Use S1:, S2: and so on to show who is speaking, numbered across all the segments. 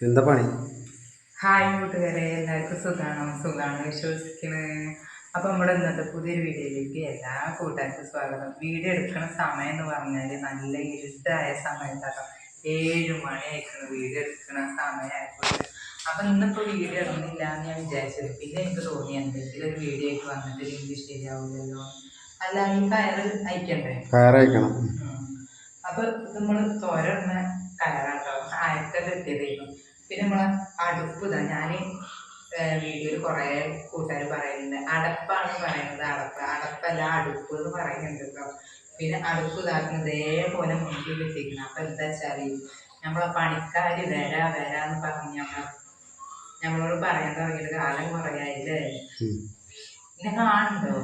S1: എന്താ പണി?
S2: ഹായ് കൂട്ടുകാരെ എല്ലാവർക്കും സുഖാണോ? സുഖാണ് വിശ്വസിക്കുന്നത് അപ്പോൾ നമ്മുടെ ഇന്നത്തെ പുതിയൊരു വീഡിയോയിലേക്ക് എല്ലാ കൂട്ടുകാർക്കും സ്വാഗതം. വീഡിയോ എടുക്കുന്ന സമയം എന്ന് പറഞ്ഞാൽ നല്ല ഇരുട്ടായ സമയത്താണ് ഏഴ് മണി വീഡിയോ എടുക്കുന്ന സമയമായപ്പോൾ അപ്പം ഇന്നിപ്പോൾ വീഡിയോ ഇടുന്നില്ല എന്ന് ഞാൻ വിചാരിച്ചത്. പിന്നെ എനിക്ക് തോന്നി എന്തെങ്കിലും ഒരു വീഡിയോ ആയിട്ട് വന്നിട്ട് ലിങ്ക് ശരിയാവില്ലല്ലോ അല്ല ഈ കയറ് അയക്കണ്ടേ?
S1: കയറയക്കണം
S2: അപ്പൊ നമ്മൾ തോരണ കയറാട്ടോ. ആയിരത്തൊക്കെ എത്തിയതായിരുന്നു പിന്നെ നമ്മളെ അടുപ്പ് ഇതാ ഞാൻ വീഡിയോയിൽ കുറേ കൂട്ടുകാർ പറയുന്നുണ്ട്. അടപ്പാണ് പറയുന്നത് അടപ്പ് അടപ്പല്ല അടുപ്പ് എന്ന് പറയുന്നുണ്ട് കേട്ടോ പിന്നെ അടുപ്പ് ഇതാക്കുന്നത് ഇതേപോലെ മുന്നിൽ വെച്ചിരിക്കുന്നത് അപ്പൊ എന്താ വെച്ചാൽ നമ്മളെ പണിക്കാർ വരാ വരാന്ന് പറഞ്ഞ് നമ്മളെ നമ്മളോട് പറയാൻ തുടങ്ങിയിട്ട് കാലം കുറയായില്ലേ? പിന്നെ കാണുന്നുണ്ടോ.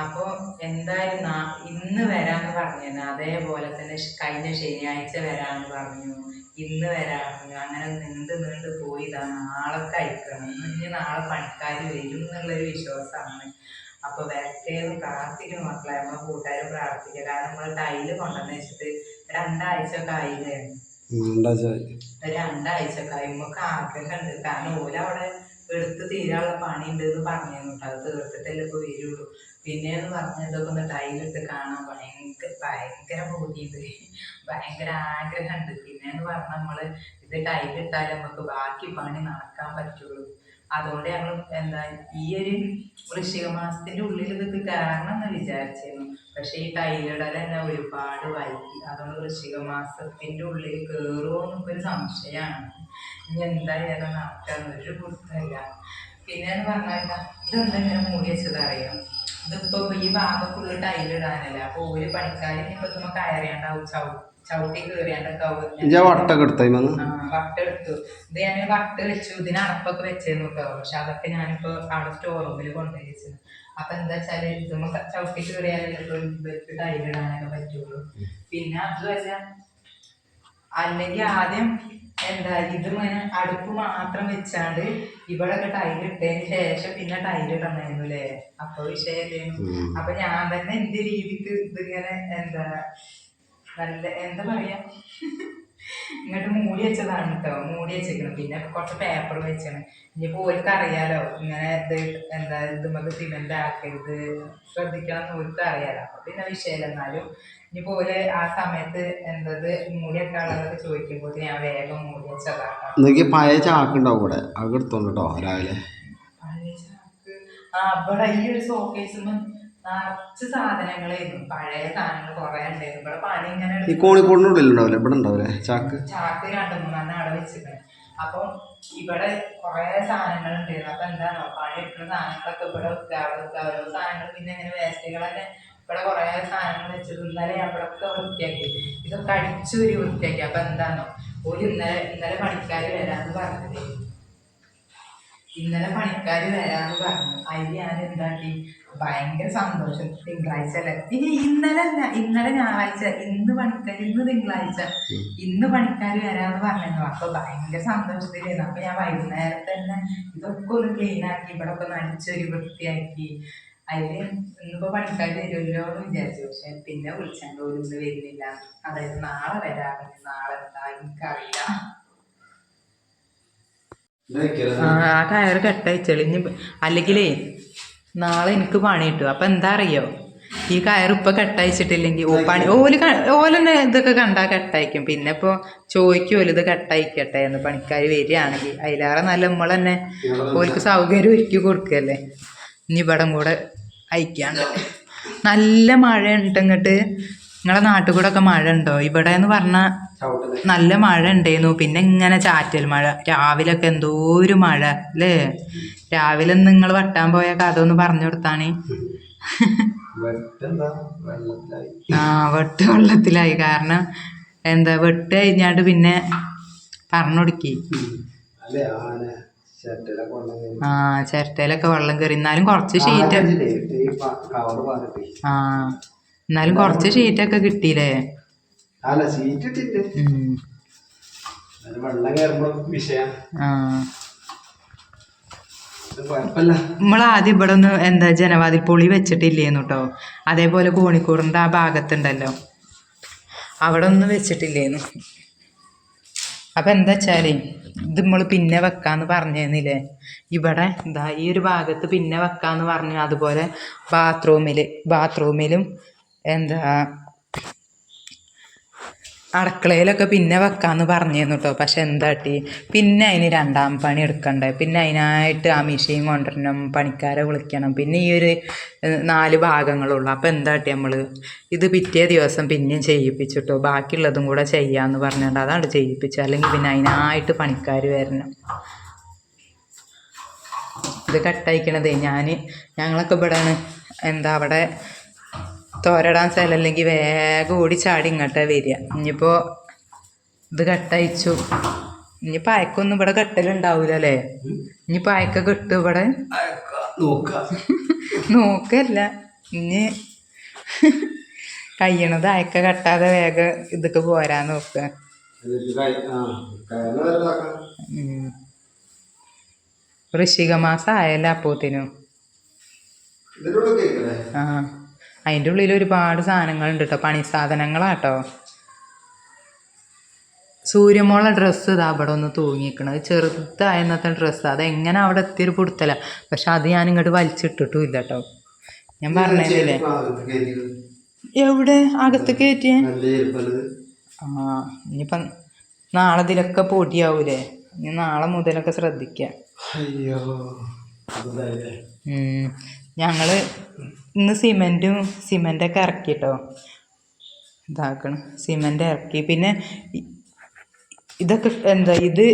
S2: അപ്പൊ എന്തായാലും ഇന്ന് വരാന്ന് പറഞ്ഞു അതേപോലെ തന്നെ കഴിഞ്ഞ ശനിയാഴ്ച വരാന്ന് പറഞ്ഞു. ഇന്ന് വരാം. അങ്ങനെ നീണ്ട് നീണ്ട് പോയി ഇതാ നാളെ കഴിക്കണം. ഇനി നാളെ പണിക്കാർ വരും എന്നുള്ളൊരു വിശ്വാസമാണ്. അപ്പൊ വരട്ടേന്ന് പ്രാർത്ഥിക്കും മക്കളെ. നമ്മളെ കൂട്ടുകാരും പ്രാർത്ഥിക്കുക കാരണം നമ്മൾ ടൈൽ കൊണ്ടുവന്ന് വെച്ചിട്ട് രണ്ടാഴ്ച ഒരു രണ്ടാഴ്ച കഴിയുമ്പോൾ ആഗ്രഹമുണ്ട്. കാരണം ഓല അവിടെ എടുത്ത് തീരാനുള്ള പണി ഉണ്ട് എന്ന് പറഞ്ഞു കേട്ടോ. അത് തീർത്തിട്ടല്ലേ ഇപ്പോൾ വരുള്ളൂ. പിന്നെ എന്ന് പറഞ്ഞാൽ ഇതൊക്കെ ഒന്ന് ടൈലിട്ട് കാണാൻ ഭയങ്കര ഭയങ്കര ബോധിയുണ്ട് ഭയങ്കര ആഗ്രഹമുണ്ട്. പിന്നെ എന്ന് പറഞ്ഞാൽ നമ്മൾ ഇത് ടൈലിട്ടാൽ നമുക്ക് ബാക്കി പണി നടക്കാൻ പറ്റുള്ളൂ. അതുകൊണ്ട് ഞങ്ങൾ എന്താ ഈ ഒരു വൃശ്ചിക മാസത്തിന്റെ ഉള്ളിൽ ഇത് കയറണം എന്ന് വിചാരിച്ചിരുന്നു പക്ഷേ ഈ ടൈലിടൽ തന്നെ ഒരുപാട് വൈകി. അതുകൊണ്ട് വൃശ്ചിക മാസത്തിന്റെ ഉള്ളിൽ കയറുമോ എന്നൊക്കെ ഒരു സംശയമാണ്. ഇനി എന്തായാലും നടക്കാൻ ഒരു പുസ്തകമില്ല പിന്നെ എന്ന് പറഞ്ഞാൽ ഇതെന്താ ഇങ്ങനെ മൂടി വെച്ചത് അറിയാം? ഇതിപ്പോ ഈ ഭാഗം ഫുള്ള് ടൈലിടാനല്ലേ അപ്പൊ ഒരു പണിക്കാരും ഇപ്പൊ നമ്മ കയറിയാണ്ടാവും ചവിട്ടി കയറിയാണ്ടൊക്കെ
S1: വട്ട
S2: എടുത്തു. വട്ടെടുത്തു ഇത് ഞാൻ വട്ട് വെച്ചു. ഇതിന് അടപ്പൊക്കെ വെച്ചേന്ന് പക്ഷെ അതൊക്കെ ഞാനിപ്പോ അവിടെ സ്റ്റോർ റൂമിൽ കൊണ്ടുപോയി വെച്ചത്. അപ്പൊ എന്താ വെച്ചാൽ ഇത് ചവിട്ടി കയറിയാലേ ഇവർക്ക് ടൈലിടാനൊക്കെ പറ്റുള്ളൂ. പിന്നെ അതുമല്ല അല്ലെങ്കിൽ ആദ്യം എന്താ ഇതിങ്ങനെ അടുപ്പ് മാത്രം വെച്ചാണ്ട് ഇവിടെ ഒക്കെ ടൈലിട്ടതിന് ശേഷം പിന്നെ ടൈലിടണമായിരുന്നു അല്ലേ അപ്പൊ വിഷയമായിരുന്നു
S1: ഉം.
S2: അപ്പൊ ഞാൻ തന്നെ എന്റെ രീതിക്ക് ഇതിങ്ങനെ എന്താ നല്ല എന്താ പറയാ? ഇങ്ങോട്ട് മൂടി വെച്ചതാണ് കേട്ടോ മൂടി വെച്ചേക്കണം. പിന്നെ കുറച്ച് പേപ്പർ വെച്ചാണ്. ഇനിയിപ്പോ ഓർക്ക് അറിയാലോ. ഇങ്ങനെ ഇത് എന്താ ഇത് നമുക്ക് സിമെന്റ് ആക്കരുത്. ശ്രദ്ധിക്കണം എന്ന് ഓർക്ക് അറിയാലോ. അപ്പൊ പിന്നെ വിഷയമില്ല എന്നാലും ഇനിയിപ്പോ ഓൽ ആ സമയത്ത് എന്തത് മൂടി വെക്കാനുള്ളതൊക്കെ ചോദിക്കുമ്പോൾ ഞാൻ വേഗം മൂടി വെച്ചതാക്കാം.
S1: നിങ്ങൾക്ക് പഴയ ചാക്കുണ്ടാവും ഇവിടെ. അവിടെ എടുത്തോണ്ട് കേട്ടോ രാവിലെ?
S2: പഴയ ചാക്ക്? ആ അവിടെ ഈ ഒരു ഷോക്കേസും നിറച്ച് സാധനങ്ങളായിരുന്നു പഴയ സാധനങ്ങൾ കുറെ ഉണ്ടായിരുന്നു. ഇവിടെ പണി ഇങ്ങനെ
S1: ഈ ഇവിടെ ഉണ്ടാവില്ലേ? ചാക്ക്?
S2: ചാക്ക് രണ്ട് മൂന്നെണ്ണം അവിടെ വെച്ചിട്ടുണ്ട്. അപ്പൊ ഇവിടെ കുറെ സാധനങ്ങൾ ഉണ്ടായിരുന്നു അപ്പൊ എന്താണോ പണി എടുക്കുന്ന സാധനങ്ങളൊക്കെ ഇവിടെ വെക്കുക അവിടെ വെക്കുക. ഓരോ സാധനങ്ങൾ പിന്നെ ഇങ്ങനെ വേസ്റ്റുകളൊക്കെ ഇവിടെ കുറെ സാധനങ്ങൾ വെച്ചത് ഇന്നലെ അവിടെയൊക്കെ വൃത്തിയാക്കി. ഇതൊക്കെ അടിച്ചൂരി വൃത്തിയാക്കി. അപ്പൊ എന്താണോ ഒരു ഇന്നലെ ഇന്നലെ പണിക്കാർ വരാന്ന് പറഞ്ഞത് ഇന്നലെ പണിക്കാർ വരാന്ന് പറഞ്ഞു. അതിൽ ഞാൻ എന്താക്കി? ഭയങ്കര സന്തോഷം. തിങ്കളാഴ്ച അല്ലേ? ഇനി ഇന്നലെ അല്ല ഇന്നലെ ഞായറാഴ്ച ഇന്ന് പണിക്കാർ ഇന്ന് തിങ്കളാഴ്ച. ഇന്ന് പണിക്കാർ വരാന്ന് പറഞ്ഞു അപ്പൊ ഭയങ്കര സന്തോഷത്തിലായിരുന്നു അപ്പൊ ഞാൻ വൈകുന്നേരം തന്നെ ഇതൊക്കെ ഒന്ന് ക്ലീൻ ആക്കി ഇവിടെ ഒക്കെ നടിച്ചൊരു വൃത്തിയാക്കി. അതിൽ ഇന്നിപ്പോ പണിക്കാർ വരുമല്ലോ എന്ന് വിചാരിച്ചു. പക്ഷെ പിന്നെ വിളിച്ചാണ്ട് ഒരു ഇന്ന് വരുന്നില്ല. അതായത് നാളെ വരാറുണ്ട് നാളെ എന്താ എനിക്കറിയില്ല. ആ ആ കയറ് കെട്ടായി ചെളിഞ്ഞ് അല്ലെങ്കിലേ നാളെ എനിക്ക് പണി കിട്ടും. അപ്പൊ എന്താ അറിയോ ഈ കയറ് കട്ടയച്ചിട്ടില്ലെങ്കിൽ ഓ പണി ഓൽ ഓലെന്നെ ഇതൊക്കെ കണ്ടാ കെട്ടയക്കും. പിന്നെ ഇപ്പൊ ഓൽ ഇത് കെട്ടയക്കട്ടെ എന്ന് പണിക്കാർ വരികയാണെങ്കിൽ അതിലേറെ നല്ല നമ്മൾ തന്നെ ഓൽക്ക് സൗകര്യം ഒരുക്കി കൊടുക്കല്ലേ? ഇനി ഇവിടം കൂടെ അയക്കാണ്ട്. നല്ല മഴ ഉണ്ട് ഇങ്ങോട്ട്. നിങ്ങളെ നാട്ടിൽ കൂടെ ഒക്കെ മഴ ഉണ്ടോ ഇവിടെ എന്ന് പറഞ്ഞാൽ നല്ല മഴ ഉണ്ടായിരുന്നു പിന്നെ ഇങ്ങനെ ചാറ്റൽ മഴ. രാവിലൊക്കെ എന്തോ ഒരു മഴ അല്ലേ? രാവിലെ നിങ്ങൾ വട്ടാൻ പോയ കഥ ഒന്ന് പറഞ്ഞു കൊടുത്താണ്. ആ വെട്ട് വെള്ളത്തിലായി. കാരണം എന്താ വെട്ട് കഴിഞ്ഞാണ്ട് പിന്നെ പറഞ്ഞു കൊടുക്കി. ആ ചിരട്ടയിലൊക്കെ വെള്ളം കയറി. എന്നാലും കുറച്ച് ഷീറ്റ് ആ എന്നാലും കുറച്ച് ഷീറ്റൊക്കെ കിട്ടിയില്ലേ?
S1: അല്ല സീറ്റ് ഇട്ടിട്ട്. വെള്ളം കയറുമ്പോ വിഷയം.
S2: നമ്മൾ ആദ്യം ഇവിടെ ഒന്ന് എന്താ ജനവാതിൽ പൊളി വെച്ചിട്ടില്ലേന്നു കേട്ടോ അതേപോലെ കോണിക്കൂറിന്റെ ആ ഭാഗത്തുണ്ടല്ലോ. അവിടെ ഒന്നും വെച്ചിട്ടില്ലേന്നു. അപ്പം എന്താ വെച്ചാലേ ഇത് നമ്മൾ പിന്നെ വെക്കാന്ന് പറഞ്ഞിരുന്നില്ലേ? ഇവിടെ എന്താ ഈ ഒരു ഭാഗത്ത് പിന്നെ വെക്കാന്ന് പറഞ്ഞു. അതുപോലെ ബാത്റൂമിൽ ബാത്റൂമിലും എന്താ അടുക്കളയിലൊക്കെ പിന്നെ വെക്കാന്ന് പറഞ്ഞിരുന്നു കേട്ടോ പക്ഷെ എന്താട്ടി? പിന്നെ അതിന് രണ്ടാം പണി എടുക്കണ്ടേ. പിന്നെ അതിനായിട്ട് ആ മെഷീൻ കൊണ്ടുവരണം പണിക്കാരെ വിളിക്കണം. പിന്നെ ഈ ഒരു നാല് ഭാഗങ്ങളുള്ളൂ. അപ്പോൾ എന്താട്ടി നമ്മൾ ഇത് പിറ്റേ ദിവസം പിന്നെയും ചെയ്യിപ്പിച്ചിട്ടോ ബാക്കിയുള്ളതും കൂടെ ചെയ്യാമെന്ന് പറഞ്ഞിട്ട് അതാണ് ചെയ്യിപ്പിച്ചത്. അല്ലെങ്കിൽ പിന്നെ അതിനായിട്ട് പണിക്കാർ വരണം. ഇത് കട്ടയക്കണതേ. ഞാൻ ഞങ്ങളൊക്കെ ഇവിടെയാണ് എന്താ അവിടെ തോരടാൻ സ്ഥലമല്ലെങ്കിൽ വേഗം ഓടി ചാടി ഇങ്ങോട്ടേ വരിക. ഇനിയിപ്പോൾ ഇത് കട്ടയച്ചു ഇനി പായക്കൊന്നും ഇവിടെ കെട്ടലുണ്ടാവൂല അല്ലേ ഇനി പായക്ക കെട്ടും ഇവിടെ?
S1: നോക്ക
S2: നോക്കല്ല. ഇനി കഴിയണത് അയക്ക കെട്ടാതെ വേഗം ഇതൊക്കെ പോരാൻ നോക്കുക. ഉം. വൃശ്ചിക മാസം ആയല്ലോ അപ്പോത്തിനും. ആ. അതിന്റെ ഉള്ളിൽ ഒരുപാട് സാധനങ്ങളുണ്ട് കേട്ടോ പണി സാധനങ്ങളാട്ടോ. സൂര്യമോളെ ഡ്രസ്സ് ഇതാ അവിടെ ഒന്ന് തൂങ്ങിക്കണത് ചെറുതായിരുന്നത്തെ ഡ്രസ്സ് അതെങ്ങനെ അവിടെ എത്തിയൊരു പുടുത്തല പക്ഷെ അത് ഞാൻ ഇങ്ങോട്ട് വലിച്ചിട്ടിട്ടും ഇല്ല? കേട്ടോ ഞാൻ പറഞ്ഞില്ലേ എവിടെ? അകത്ത് കയറ്റിയ? ആ ഇനിയിപ്പം നാളെ ഇതിലൊക്കെ പൊടിയാവൂലേ? ഇനി നാളെ മുതലൊക്കെ ശ്രദ്ധിക്കാം.
S1: അയ്യോ
S2: ഞങ്ങൾ ഇന്ന് സിമെന്റും സിമെന്റൊക്കെ ഇറക്കി കേട്ടോ ഇതാക്കണം. സിമെന്റ് ഇറക്കി. പിന്നെ ഇതൊക്കെ എന്താ ഇത്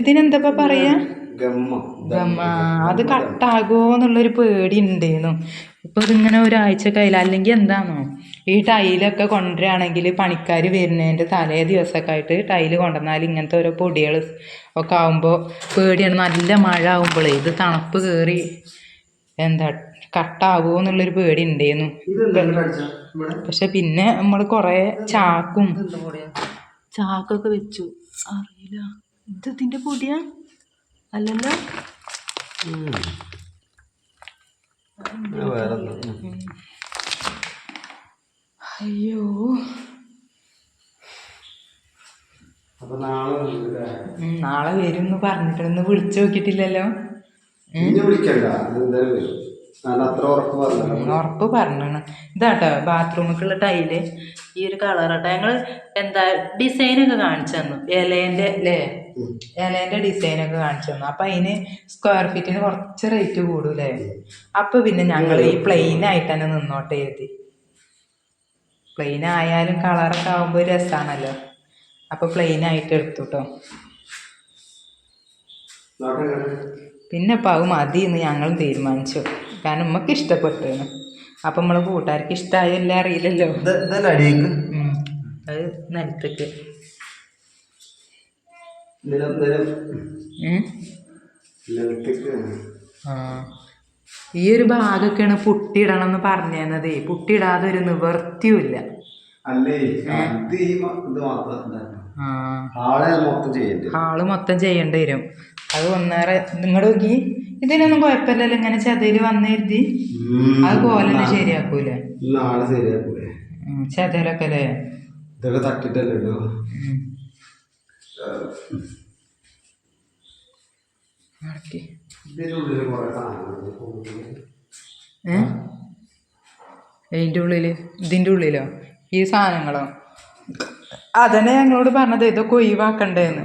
S2: ഇതിനെന്താ പറയാ? അത് കട്ടാകുമോ എന്നുള്ളൊരു പേടി ഉണ്ടായിരുന്നു ഇപ്പൊ ഇതിങ്ങനെ ഒരാഴ്ച കയ്യിൽ അല്ലെങ്കിൽ എന്താണോ ഈ ടൈലൊക്കെ കൊണ്ടുവരികയാണെങ്കിൽ പണിക്കാർ വരുന്നതിന്റെ തലേ ദിവസമൊക്കെ ആയിട്ട് ടൈൽ കൊണ്ടുവന്നാൽ ഇങ്ങനത്തെ ഓരോ പൊടികൾ ഒക്കെ ആകുമ്പോൾ പേടിയാണ്. നല്ല മഴ ആകുമ്പോഴേ ഇത് തണുപ്പ് കയറി എന്താ കട്ടാകുമോ എന്നുള്ളൊരു പേടി ഉണ്ടായിരുന്നു പക്ഷെ പിന്നെ നമ്മൾ കുറേ ചാക്കും ചാക്കൊക്കെ വെച്ചു. അറിയില്ല. ഇത് ഇതിന്റെ പൊടിയാ? അല്ലല്ലോ? അയ്യോ.
S1: നാളെ
S2: വരും എന്ന് പറഞ്ഞിട്ട് വിളിച്ചു നോക്കിയിട്ടില്ലല്ലോ.
S1: ഇനി വിളിക്കണ്ട. എന്തായാലും വരും. ഉറപ്പ് പറഞ്ഞു
S2: ഇതാട്ടോ ബാത്റൂമിലേക്കുള്ള ടൈൽ ഈ ഒരു കളറാട്ടോ ഞങ്ങൾ എന്താ ഡിസൈനൊക്കെ കാണിച്ചു തന്നു. ഇലേന്റെ അല്ലേ ഇലേന്റെ ഡിസൈനൊക്കെ കാണിച്ചു തന്നു. അപ്പം അതിന് സ്ക്വയർ ഫീറ്റിന് കുറച്ച് റേറ്റ് കൂടൂലേ അപ്പൊ പിന്നെ ഞങ്ങൾ ഈ പ്ലെയിൻ ആയിട്ട് തന്നെ നിന്നോട്ടെ എഴുതി പ്ലെയിൻ ആയാലും കളറൊക്കെ ആകുമ്പോൾ രസമാണല്ലോ അപ്പൊ പ്ലെയിൻ ആയിട്ട് എടുത്തു കേട്ടോ പിന്നെ അപ്പൊ അത് മതി എന്ന് ഞങ്ങളും തീരുമാനിച്ചു. കാരണം നമുക്ക് ഇഷ്ടപ്പെട്ടു അപ്പം നമ്മളെ കൂട്ടുകാർക്ക് ഇഷ്ടമായല്ലേ അറിയില്ലല്ലോ. അത്. നിലത്തേക്ക്. ആ. ഈ ഒരു ഭാഗമൊക്കെയാണ് പുട്ടിയിടണം എന്ന് പറഞ്ഞത് പുട്ടിയിടാതെ ഒരു നിവർത്തിയുമില്ല.
S1: അല്ലേ? ഇത് ഈ ഇത് മാത്രം അത് മൊത്തം ചെയ്യണ്ടേ
S2: വരും. അത് ഒന്നേറെ നിങ്ങളുടെ നോക്കി. ഇതിനൊന്നും കുഴപ്പമില്ലല്ലോ ഇങ്ങനെ ചതയിൽ വന്നിരുത്തി അത് പോലെ ശരിയാക്കൂലേ?
S1: നാളെ ശരിയാക്കൂലേ?
S2: ചതയിലൊക്കെ അല്ലേ
S1: ഇതൊക്കെ തട്ടിട്ടല്ലേ. ഇതിന്റെ
S2: അതിന്റെ ഉള്ളിൽ ഇതിന്റെ ഉള്ളിലോ? ഈ സാധനങ്ങളോ? അതന്നെ ഞങ്ങളോട് പറഞ്ഞത് ഇതൊക്കെ ഒഴിവാക്കണ്ടേന്ന്.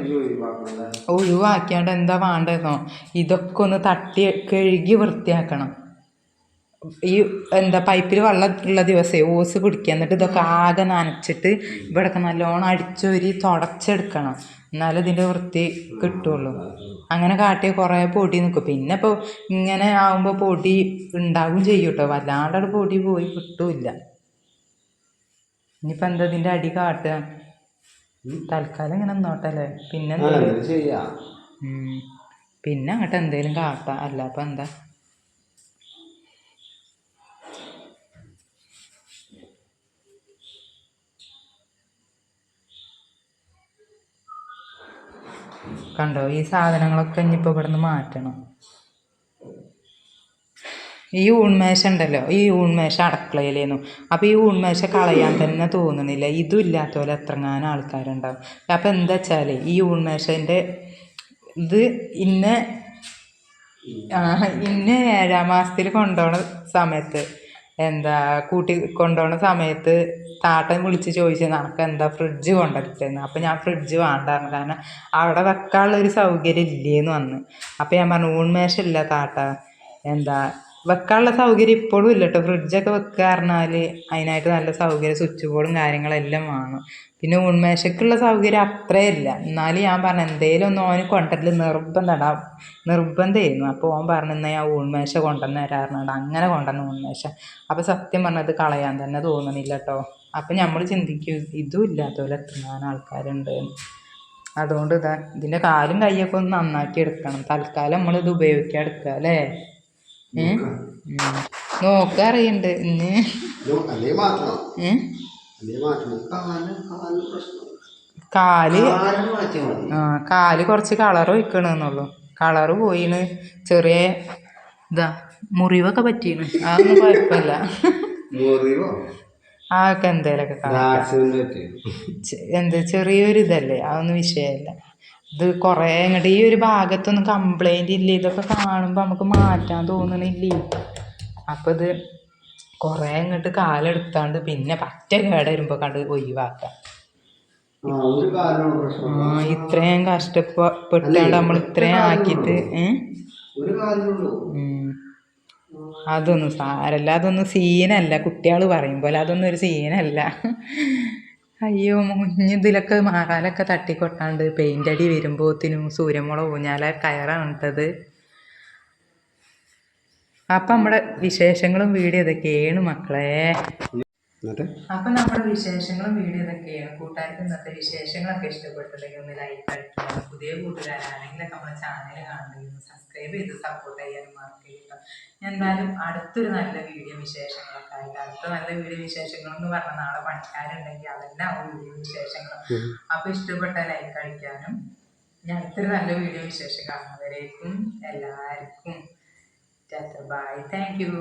S2: ഒഴിവാക്കിയാണ്ട് എന്താ വേണ്ടതെന്നോ ഇതൊക്കെ ഒന്ന് തട്ടി കഴുകി വൃത്തിയാക്കണം. ഈ എന്താ പൈപ്പിൽ വെള്ളം ഉള്ള ദിവസേ ഓസ് പിടിക്കുക. എന്നിട്ട് ഇതൊക്കെ ആകെ നനച്ചിട്ട് ഇവിടെയൊക്കെ നല്ലോണം അടിച്ചൊരി തുടച്ചെടുക്കണം. എന്നാലും ഇതിന്റെ വൃത്തി കിട്ടുള്ളൂ. അങ്ങനെ കാട്ടിയ കുറേ പൊടി നിൽക്കും പിന്നെ ഇപ്പോൾ ഇങ്ങനെ ആകുമ്പോൾ പൊടി ഉണ്ടാവും ചെയ്യും കേട്ടോ വല്ലാണ്ട് പൊടി പോയി കിട്ടൂല ഇനിയിപ്പോൾ എന്താ ഇതിന്റെ അടി കാട്ടുക തൽക്കാലം ഇങ്ങനെ നിന്നോട്ടെ അല്ലേ പിന്നെ പിന്നെ അങ്ങോട്ട് എന്തേലും കാട്ട. അല്ല അപ്പം എന്താ? കണ്ടോ ഈ സാധനങ്ങളൊക്കെ ഇനിയിപ്പോൾ ഇവിടെ നിന്ന് മാറ്റണം. ഈ ഊൺമേശ ഉണ്ടല്ലോ ഈ ഊൺമേശ അടുക്കളയിലേന്നു. അപ്പോൾ ഈ ഊൺമേശ കളയാൻ തന്നെ തോന്നുന്നില്ല. ഇതും ഇല്ലാത്ത പോലെ എത്രങ്ങാനും ആൾക്കാരുണ്ടാവും. അപ്പോൾ എന്താ വെച്ചാൽ ഈ ഊൺമേശന്റെ ഇത് ഇന്ന ഇന്ന ഏഴാം മാസത്തിൽ കൊണ്ടുപോണ സമയത്ത് എന്താ കൂട്ടി കൊണ്ടുപോണ സമയത്ത് താട്ടൻ വിളിച്ച് ചോദിച്ചു നമുക്ക് എന്താ ഫ്രിഡ്ജ് കൊണ്ടുവരുത്തേന്ന് അപ്പം ഞാൻ ഫ്രിഡ്ജ് വേണ്ടായിരുന്നു കാരണം അവിടെ വെക്കാനുള്ള ഒരു സൗകര്യം ഇല്ലേന്ന് വന്ന്. അപ്പം ഞാൻ പറഞ്ഞു ഊൺമേശ ഇല്ല താട്ട എന്താ വെക്കാനുള്ള സൗകര്യം ഇപ്പോഴും ഇല്ല കേട്ടോ ഫ്രിഡ്ജൊക്കെ വെക്കുക പറഞ്ഞാൽ അതിനായിട്ട് നല്ല സൗകര്യം സ്വിച്ച് ബോർഡും കാര്യങ്ങളെല്ലാം വേണം. പിന്നെ ഉൺമേശക്കുള്ള സൗകര്യം അത്രേ ഇല്ല. എന്നാലും ഞാൻ പറഞ്ഞു എന്തേലും ഒന്ന് ഓന് കൊണ്ടുവരൽ നിർബന്ധടാ. നിർബന്ധമായിരുന്നു അപ്പോൾ ഓൻ പറഞ്ഞു എന്നാൽ ഞാൻ ഊൺമേശ കൊണ്ടുവന്ന് തരാറുണ്ട് അങ്ങനെ കൊണ്ടുവന്ന ഊൺമേശ അപ്പോൾ സത്യം പറഞ്ഞത് കളയാൻ തന്നെ തോന്നണില്ല കേട്ടോ അപ്പം നമ്മൾ ചിന്തിക്കും ഇതും ഇല്ലാത്തപോലെ എത്തുന്ന ആൾക്കാരുണ്ട്. അതുകൊണ്ട് ഇതാ ഇതിന്റെ കാലും കൈയൊക്കെ ഒന്ന് നന്നാക്കി എടുക്കണം. തൽക്കാലം നമ്മളിത് ഉപയോഗിക്കാൻ എടുക്കുക അല്ലേ? അറിയണ്ട് ഇന്ന്.
S1: കാൽ
S2: ആ കാൽ കുറച്ച് കളർ ഒഴിക്കണമെന്നുള്ളൂ കളറ് പോയിന് ചെറിയ ഇതാ മുറിവൊക്കെ പറ്റീന് അതൊന്നും കുഴപ്പമില്ല
S1: ആ
S2: അതൊക്കെ എന്തേലൊക്കെ എന്ത്? ചെറിയൊരു ഇതല്ലേ അതൊന്നും വിഷയമല്ല ഇത് കുറേ ഇങ്ങോട്ട് ഈ ഒരു ഭാഗത്തൊന്നും കംപ്ലൈന്റ് ഇല്ല. ഇതൊക്കെ കാണുമ്പോൾ നമുക്ക് മാറ്റാൻ തോന്നണില്ലേ? അപ്പം ഇത് കുറേ ഇങ്ങോട്ട് കാലെടുത്താണ്ട് പിന്നെ പറ്റ കേട് വരുമ്പോൾ കണ്ട് ഒഴിവാക്കാം.
S1: ആ
S2: ഇത്രയും കഷ്ടപ്പെട്ടാണ്ട് നമ്മൾ ഇത്രയും ആക്കിയിട്ട്. അതൊന്നും സാരല്ല. അതൊന്നും സീനല്ല. കുട്ടികൾ പറയും പോലെ അതൊന്നും ഒരു സീനല്ല. അയ്യോ മുഞ്ഞ് ഇതിലൊക്കെ മാറാലൊക്കെ തട്ടിക്കൊട്ടാണ്ട് പെയിന്റ് അടി വരുമ്പോത്തിനും സൂര്യമുള ഊഞ്ഞാല കയറാണ് ഇട്ടത് അപ്പം നമ്മുടെ വിശേഷങ്ങളും വീഡിയോ ഇതൊക്കെയാണ് മക്കളെ.
S1: എന്നിട്ട്?
S2: അപ്പം നമ്മുടെ വിശേഷങ്ങളും വീഡിയോ ഇതൊക്കെയാണ്. കൂട്ടുകാർക്ക് ഇന്നത്തെ വിശേഷങ്ങളൊക്കെ ഇഷ്ടപ്പെട്ടിട്ടുണ്ടെങ്കിൽ ഒന്ന് ലൈക്ക് അടിക്കുക. പുതിയ കൂട്ടുകാരാണെങ്കിൽ നമ്മുടെ ചാനൽ കാണുകയും സബ്സ്ക്രൈബ് ചെയ്ത് സപ്പോർട്ട് ചെയ്യാനും മറക്കില്ല എന്തായാലും അടുത്തൊരു നല്ല വീഡിയോ വിശേഷങ്ങളൊക്കെ ആയിട്ട് അടുത്ത നല്ല വീഡിയോ വിശേഷങ്ങൾ എന്ന് പറഞ്ഞാൽ നാളെ പണിക്കാരുണ്ടെങ്കിൽ അതെല്ലാം ആ വീഡിയോ വിശേഷങ്ങളും. അപ്പൊ ഇഷ്ടപ്പെട്ട ലൈക്ക് അടിക്കാനും ഞാൻ അടുത്തൊരു നല്ല വീഡിയോ വിശേഷം കാണുന്നവരേക്കും എല്ലാവർക്കും. Bye thank you